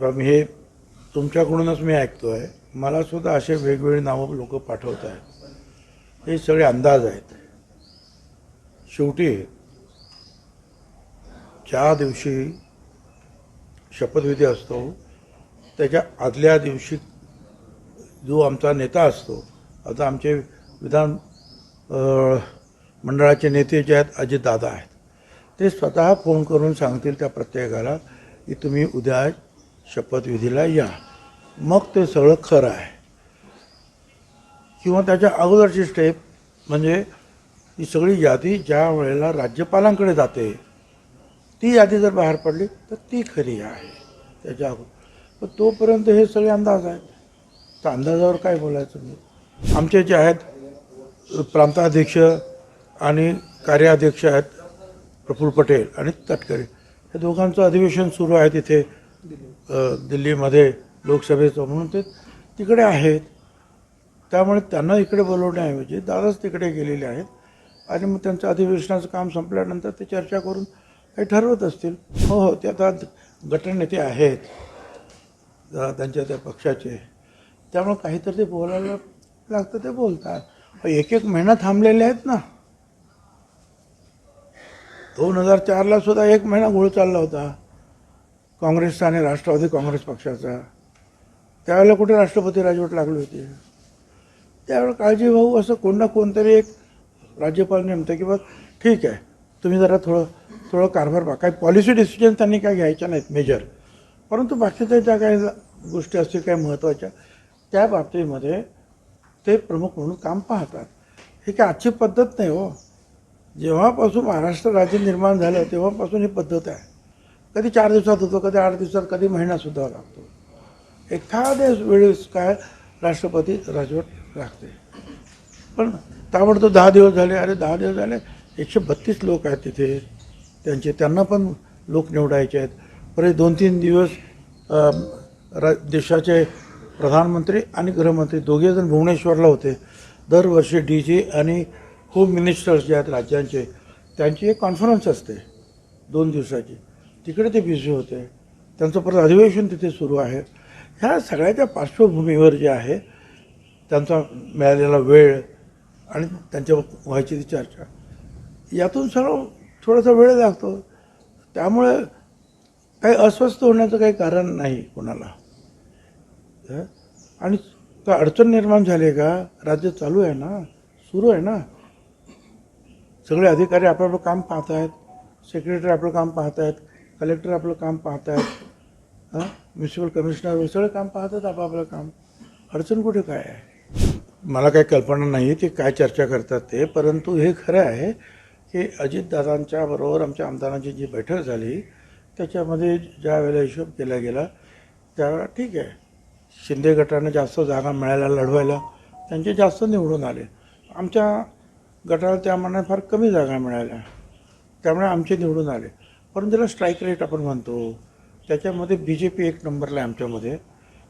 बा हे तुमच्याकडूनच मी ऐकतो आहे मला सुद्धा असे वेगवेगळी नावं लोक पाठवत आहेत. हे सगळे अंदाज आहेत. शेवटी ज्या दिवशी शपथविधी असतो त्याच्या आदल्या दिवशी जो आमचा नेता असतो आता आमचे विधान मंडळाचे नेते जे आहेत अजितदादा आहेत ते स्वतः फोन करून सांगतील त्या प्रत्येकाला की तुम्ही उद्या शपथविधीला या. मग ते सगळं खरं आहे. किंवा त्याच्या अगोदरची स्टेप म्हणजे ही सगळी यादी ज्या वेळेला राज्यपालांकडे जाते ती यादी जर बाहेर पडली तर ती खरी आहे. त्याच्या अगोदर पण तोपर्यंत हे सगळे अंदाज आहेत. त्या अंदाजावर काय बोलायचं मी? आमचे जे आहेत प्रांताध्यक्ष आणि कार्याध्यक्ष आहेत प्रफुल्ल पटेल आणि तटकरे. हे दोघांचं अधिवेशन सुरू आहे तिथे. दिल्लीमध्ये लोकसभेचं म्हणून ते तिकडे आहेत. त्यामुळे त्यांना इकडे बोलवण्याऐवजी दादाच तिकडे गेलेले आहेत. आणि मग त्यांचं अधिवेशनाचं काम संपल्यानंतर ते चर्चा करून काही ठरवत असतील. हो हो ते आता गटनेते आहेत. त्यांच्या त्या पक्षाचे. त्यामुळे काहीतरी ते बोलायला लागतं ते बोलतात. एक एक महिना थांबलेले आहेत ना. दोन हजार चारला सुद्धा एक महिना घोळ चालला होता. काँग्रेसचा आणि राष्ट्रवादी काँग्रेस पक्षाचा. त्यावेळेला कुठे राष्ट्रपती राजवट लागली होती? त्यावेळेला काळजी भाऊ असं कोण ना कोणतरी एक राज्यपाल नेमतं की बा ठीक आहे तुम्ही जरा थोडं थोडं कारभार बा काही पॉलिसी डिसिजन त्यांनी काय घ्यायच्या नाहीत मेजर परंतु बाकीच्या ज्या काही गोष्टी असतील काही महत्त्वाच्या त्या बाबतीमध्ये ते प्रमुख म्हणून काम पाहतात. ही काय आजची पद्धत नाही हो. जेव्हापासून महाराष्ट्र राज्य निर्माण झालं तेव्हापासून ही पद्धत आहे. कधी चार दिवसात होतो कधी आठ दिवसात कधी महिनासुद्धा लागतो. एखाद्या वेळेस काय राष्ट्रपती राजवट लागते. पण ताबडतोब दहा दिवस झाले अरे दहा दिवस झाले एकशे बत्तीस लोक आहेत तिथे. त्यांचे त्यांना पण लोक निवडायचे आहेत. परत दोन तीन दिवस रा देशाचे प्रधानमंत्री आणि गृहमंत्री दोघेजण भुवनेश्वरला होते. दरवर्षी डी जी आणि होम मिनिस्टर्स जे आहेत राज्यांचे त्यांची एक कॉन्फरन्स असते दोन दिवसाची. तिकडे ते बिझी होते. त्यांचं परत अधिवेशन तिथे सुरू आहे. ह्या सगळ्याच्या पार्श्वभूमीवर जे आहे त्यांचा मिळालेला वेळ आणि त्यांच्या व्हायची ती चर्चा. यातून सगळं थोडासा वेळ लागतो. त्यामुळे काही अस्वस्थ होण्याचं काही कारण नाही कोणाला. हं? आणि का अडचण निर्माण झाली आहे का? राज्य चालू आहे ना? सुरू आहे ना? सगळे अधिकारी आपलं काम पाहत आहेत. सेक्रेटरी आपलं काम पाहत आहेत. कलेक्टर आपलं काम पाहत आहेत हां? म्युन्सिपल कमिशनर सगळं काम पाहतात आपापलं काम. अडचण कुठे काय आहे? मला काही कल्पना नाही ते काय चर्चा करतात ते परंतु हे खरं आहे की अजितदादांच्या बरोबर आमच्या आमदारांची जी बैठक झाली त्याच्यामध्ये ज्या वेळेला हिशोब केला गेला त्यावेळेला ठीक आहे. शिंदे गटाने जास्त जागा मिळायला लढवायला त्यांचे जास्त निवडून आले. आमच्या गटाला त्या फार कमी जागा मिळाल्या. त्यामुळे आमचे निवडून आले. परंतु त्याला स्ट्राईक रेट आपण म्हणतो. त्याच्यामध्ये बी जे पी एक नंबरला आहे आमच्यामध्ये.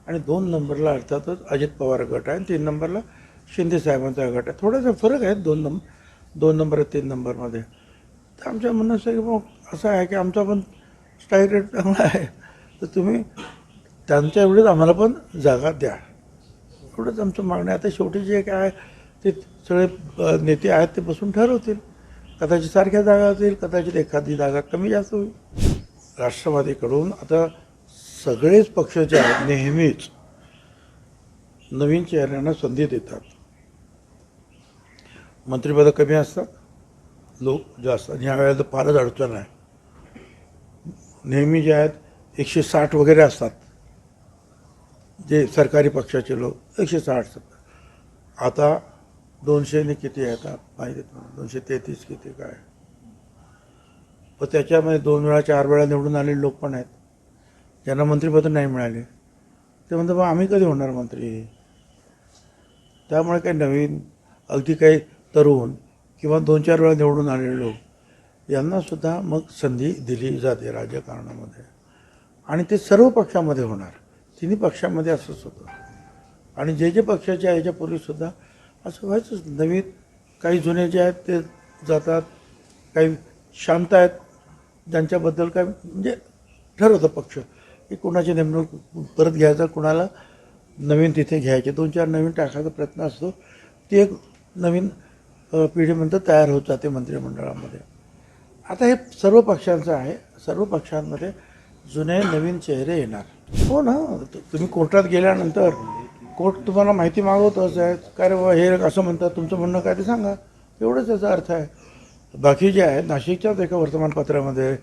आणि दोन नंबरला अर्थातच अजित पवार गट आहे आणि तीन नंबरला शिंदे साहेबांचा गट आहे. थोडासा फरक आहे दोन नंबर दोन नंबर तीन नंबरमध्ये तर आमच्या म्हणणं असं की मग असं आहे की आमचा पण स्ट्राईक रेट चांगला आहे. तर तुम्ही त्यांच्या एवढीच आम्हाला पण जागा द्या. एवढंच आमचं मागणं आहे. आता शेवटी जे काय आहे ते सगळे नेते आहेत ते बसून ठरवतील. कदाचित सारख्या जागा असेल कदाचित एखादी जागा कमी जास्त होईल. राष्ट्रवादीकडून आता सगळेच पक्ष जे आहेत नेहमीच नवीन चेहऱ्यांना संधी देतात. मंत्रिपदं कमी असतात लोक जास्त आणि ह्यावेळेला तर फारच अडचण आहे. नेहमी जे आहेत एकशे साठ वगैरे असतात. जे सरकारी पक्षाचे लोक एकशे साठ. आता दोनशेने किती आहे आता माहिती तुम्हाला दोनशे तेहतीस किती काय? पण त्याच्यामध्ये दोन वेळा चार वेळा निवडून आलेले लोक पण आहेत. ज्यांना मंत्रिपद नाही मिळाले. ते म्हणतात बा आम्ही कधी होणार मंत्री? त्यामुळे काही नवीन अगदी काही तरुण किंवा दोन चार वेळा निवडून आलेले लोक यांनासुद्धा मग संधी दिली जाते राजकारणामध्ये. आणि ते सर्व पक्षामध्ये होणार. तिन्ही पक्षामध्ये असंच होतं. आणि जे जे पक्षाच्या याच्यापूर्वीसुद्धा असं व्हायचंच नवीन काही जुने जे आहेत ते जातात काही शांत आहेत. ज्यांच्याबद्दल काय म्हणजे ठरवतं पक्ष. की कुणाची नेमणूक परत घ्यायचं कुणाला नवीन तिथे घ्यायचे. दोन चार नवीन टाकायचा प्रयत्न असतो. ती एक नवीन पिढीमध्ये तयार होत जाते मंत्रिमंडळामध्ये. आता हे सर्व पक्षांचं आहे. सर्व पक्षांमध्ये जुने नवीन चेहरे येणार. हो ना. तुम्ही कोर्टात गेल्यानंतर कोर्ट तुम्हाला माहिती मागवतच आहे. काय रे बाबा हे असं म्हणतात तुमचं म्हणणं काय ते सांगा. एवढंच याचा अर्थ आहे. बाकी जे आहे नाशिकच्याच एका वर्तमानपत्रामध्ये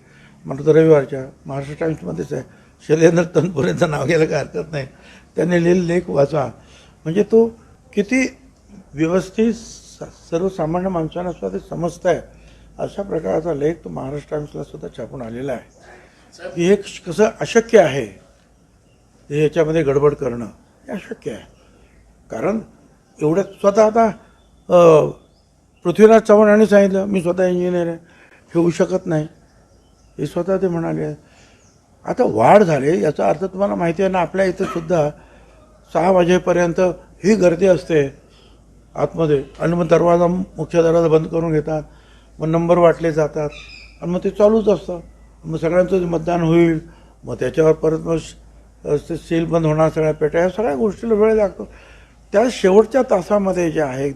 म्हणतो तर रविवारच्या महाराष्ट्र टाइम्समध्येच आहे. शैलेंद्र तनपुरेंचं नाव घ्यायला काय हरकत नाही. त्यांनी लिहिलेला लेख वाचा. म्हणजे तो किती व्यवस्थित सर्वसामान्य माणसांना सुद्धा ते समजत आहे अशा प्रकारचा लेख तो महाराष्ट्र टाइम्सला सुद्धा छापून आलेला आहे. की हे कसं अशक्य आहे हे याच्यामध्ये गडबड करणं. हे अशक्य आहे. कारण एवढं स्वतः आता पृथ्वीराज चव्हाण यांनी सांगितलं मी स्वतः इंजिनियर आहे. हे होऊ शकत नाही. हे स्वतः ते म्हणाले. आता वाढ झाली याचा अर्थ तुम्हाला माहिती आहे ना आपल्या इथं सुद्धा सहा वाजेपर्यंत ही गर्दी असते आतमध्ये. आणि मग दरवाजा मुख्य दरवाजा बंद करून घेतात. मग नंबर वाटले जातात. आणि मग ते चालूच असतं. मग सगळ्यांचं मतदान होईल मग त्याच्यावर परत मग सील बंद होणार सगळ्या पेट्या या सगळ्या गोष्टीला वेळ लागतो. त्या शेवटच्या तासामध्ये जे आहे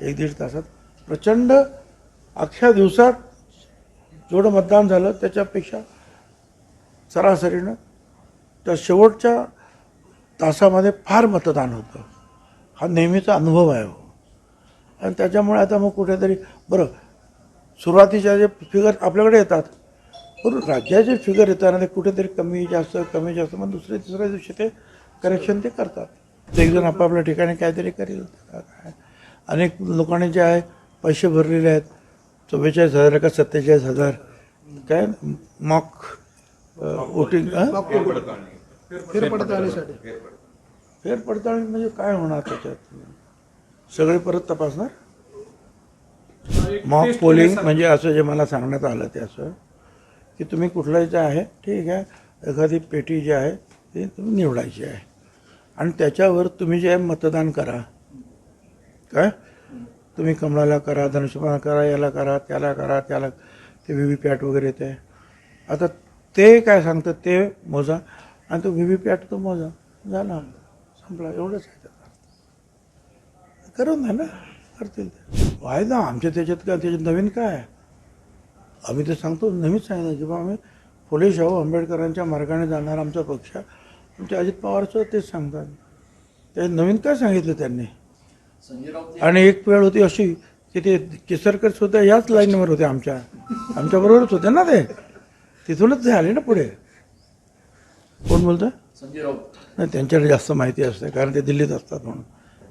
एक दीड तासात प्रचंड अख्ख्या दिवसात जेवढं मतदान झालं त्याच्यापेक्षा सरासरीनं त्या शेवटच्या तासामध्ये फार मतदान होतं. हा नेहमीचा अनुभव आहे हो. आणि त्याच्यामुळे आता मग कुठेतरी बरं सुरुवातीच्या जे फिगर आपल्याकडे येतात पण राज्याचे फिगर येताना ते कुठेतरी कमी जास्त कमी जास्त मग दुसऱ्या तिसऱ्या दिवशी ते करेक्शन ते करतात एक जण आपापल्या ठिकाणी काहीतरी करेल काय अनेक लोकांनी जे आहे पैसे भरलेले आहेत चव्वेचाळीस हजार का सत्तेचाळीस हजार काय मॉक वोटिंग फेरपडताळणीसाठी फेरपडताळणी म्हणजे काय होणार त्याच्यात सगळे परत तपासणार मॉक पोलिंग म्हणजे असं जे मला सांगण्यात आलं ते असं की तुम्ही कुठलंही जे आहे ठीक आहे एखादी पेटी जी आहे ती तुम्ही निवडायची आहे. आणि त्याच्यावर तुम्ही जे आहे मतदान करा. काय? तुम्ही कमळाला करा धनुष्यबाणा करा याला करा त्याला करा त्याला ते व्ही व्ही पॅट वगैरे ते आता ते काय सांगतं ते मोजा. आणि तो व्ही व्ही पॅट तो मोजा. झाला. संपला. एवढंच आहे त्याचा. करून ना. करतील ते. वायदा. आमच्या त्याच्यात काय त्याच्यात नवीन काय आहे? आम्ही ते सांगतो नेहमीच सांगितलं की बा आम्ही फुले शाहू आंबेडकरांच्या मार्गाने जाणार आमचा पक्ष. आमचे अजित पवारचं तेच सांगतात. ते नवीन काय सांगितलं त्यांनी? आणि एक वेळ होती अशी की ते केसरकर सुद्धा याच लाईनवर होते आमच्या. आमच्याबरोबरच होते ना ते. तिथूनच ते आले ना पुढे. कोण बोलतं? संजय राऊत. नाही त्यांच्याकडे जास्त माहिती असते कारण ते दिल्लीत असतात म्हणून.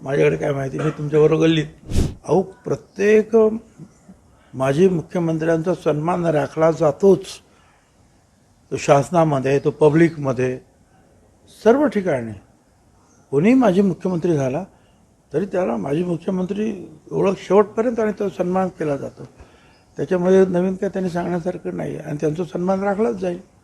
माझ्याकडे काय माहिती? मी तुमच्याबरोबर गल्लीत. अहो प्रत्येक माजी मुख्यमंत्र्यांचा सन्मान राखला जातोच. तो शासनामध्ये तो पब्लिकमध्ये सर्व ठिकाणी. कोणी माजी मुख्यमंत्री झाला तरी त्याला माजी मुख्यमंत्री ओळख शेवटपर्यंत आणि तो सन्मान केला जातो. त्याच्यामध्ये नवीन काय त्यांनी सांगण्यासारखं नाही आहे आणि त्यांचा सन्मान राखलाच जाईल.